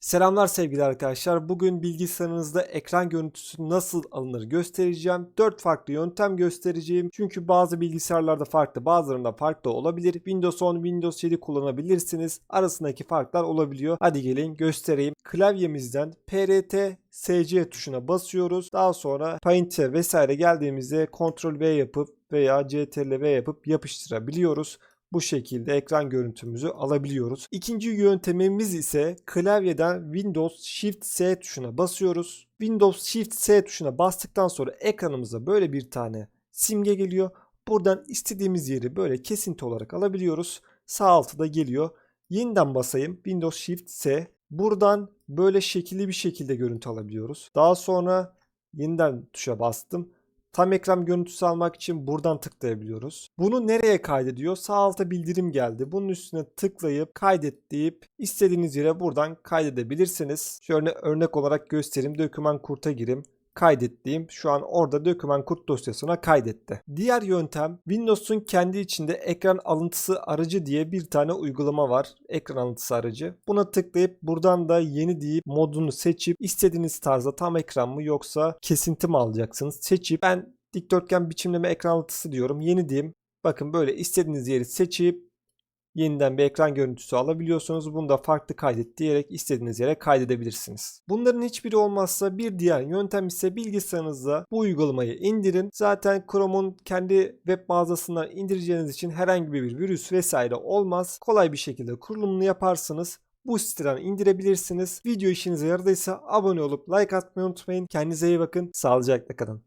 Selamlar sevgili arkadaşlar. Bugün bilgisayarınızda ekran görüntüsü nasıl alınır göstereceğim. 4 farklı yöntem göstereceğim. Çünkü bazı bilgisayarlarda farklı, bazılarında farklı olabilir. Windows 10, Windows 7 kullanabilirsiniz. Arasındaki farklar olabiliyor. Hadi gelin göstereyim. Klavyemizden PRT SC tuşuna basıyoruz. Daha sonra Paint'e vesaire geldiğimizde Ctrl V yapıp veya CTRL V yapıp yapıştırabiliyoruz. Bu şekilde ekran görüntümüzü alabiliyoruz. İkinci yöntemimiz ise klavyeden Windows Shift S tuşuna basıyoruz. Windows Shift S tuşuna bastıktan sonra ekranımıza böyle bir tane simge geliyor. Buradan istediğimiz yeri böyle kesinti olarak alabiliyoruz. Sağ altıda geliyor. Yeniden basayım. Windows Shift S. Buradan böyle şekilli bir şekilde görüntü alabiliyoruz. Daha sonra yeniden tuşa bastım. Tam ekran görüntüsü almak için buradan tıklayabiliyoruz. Bunu nereye kaydediyor? Sağ alta bildirim geldi. Bunun üstüne tıklayıp kaydet deyip istediğiniz yere buradan kaydedebilirsiniz. Şöyle örnek olarak göstereyim. Döküman kurta gireyim kaydet diyeyim. Şu an orada doküman kurt dosyasına kaydetti. Diğer yöntem Windows'un kendi içinde ekran alıntısı aracı diye bir tane uygulama var. Ekran alıntısı aracı. Buna tıklayıp buradan da yeni deyip modunu seçip istediğiniz tarzda tam ekran mı yoksa kesinti mi alacaksınız seçip ben dikdörtgen biçimleme ekran alıntısı diyorum. Yeni diyeyim. Bakın böyle istediğiniz yeri seçip yeniden bir ekran görüntüsü alabiliyorsunuz. Bunu da farklı kaydet diyerek istediğiniz yere kaydedebilirsiniz. Bunların hiçbiri olmazsa bir diğer yöntem ise bilgisayarınızda bu uygulamayı indirin. Zaten Chrome'un kendi web mağazasından indireceğiniz için herhangi bir virüs vesaire olmaz. Kolay bir şekilde kurulumunu yaparsınız. Bu siteden indirebilirsiniz. Video işinize yaradıysa abone olup like atmayı unutmayın. Kendinize iyi bakın. Sağlıcakla kalın.